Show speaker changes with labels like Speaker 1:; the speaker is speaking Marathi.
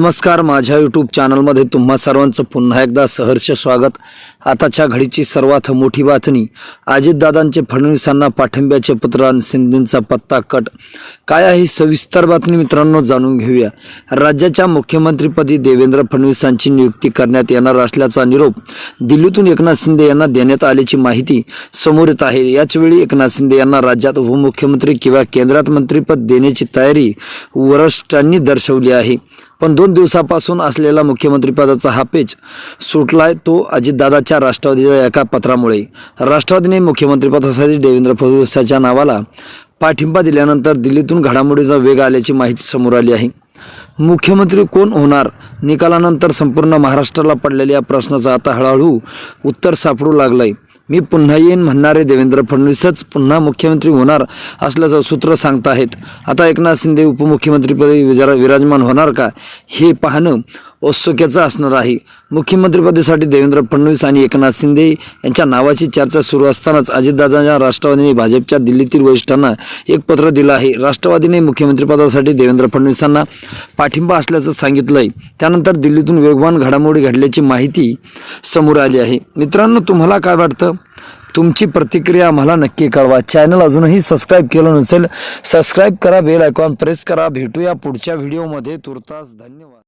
Speaker 1: नमस्कार माझ्या यूट्यूब चॅनलमध्ये तुम्हा सर्वांचं पुन्हा एकदा सहर्ष स्वागत. आताच्या घडीची सर्वात मोठी बातमी अजितदादांचे फडणवीसांना पाठिंब्याचे पत्र आणि शिंदेंचा पत्ता कट. काय आहे सविस्तर बातमी मित्रांनो जाणून घेऊया. राज्याच्या मुख्यमंत्रीपदी देवेंद्र फडणवीसांची नियुक्ती करण्यात येणार असल्याचा निरोप दिल्लीतून एकनाथ शिंदे यांना देण्यात आल्याची माहिती समोर येत आहे. याचवेळी एकनाथ शिंदे यांना राज्यात उपमुख्यमंत्री किंवा केंद्रात मंत्रीपद देण्याची तयारी वरिष्ठांनी दर्शवली आहे. पण दोन दिवसापासून असलेला मुख्यमंत्रीपदाचा हा पेच सुटलाय तो अजितदादाच्या राष्ट्रवादीच्या एका पत्रामुळे. राष्ट्रवादीने मुख्यमंत्रीपदासाठी देवेंद्र फडणवीसाच्या नावाला पाठिंबा दिल्यानंतर दिल्लीतून घडामोडीचा वेग आल्याची माहिती समोर आली आहे. मुख्यमंत्री कोण होणार? निकालानंतर संपूर्ण महाराष्ट्राला पडलेल्या या प्रश्नाचं आता हळूहळू उत्तर सापडू लागलंय. मी पुन्हा येईन म्हणणारे देवेंद्र फडणवीसच. पुन्हा मुख्यमंत्री होणार असल्याचं सूत्र सांगताहेत. आता एकनाथ शिंदे उपमुख्यमंत्रीपदी विजरा विराजमान होणार का? हे पाहणं औत्सुक्याचा असणार आहे. मुख्यमंत्रीपदासाठी देवेंद्र फडणवीस आणि एकनाथ शिंदे यांच्या नावाची चर्चा सुरू असतानाच अजितदादांच्या राष्ट्रवादीने भाजपच्या दिल्लीतील वरिष्ठांना एक पत्र दिलं आहे. राष्ट्रवादीने मुख्यमंत्रीपदासाठी देवेंद्र फडणवीसांना पाठिंबा असल्याचं सांगितलंय. त्यानंतर दिल्लीतून वेगवान घडामोडी घडल्याची माहिती समोर आली आहे. मित्रांनो तुम्हाला काय वाटतं? तुमची प्रतिक्रिया आम्हाला नक्की कळवा. चॅनल अजूनही सबस्क्राईब केलं नसेल सबस्क्राईब करा बेल आयकॉन प्रेस करा. भेटूया पुढच्या व्हिडिओमध्ये तुर्तास धन्यवाद.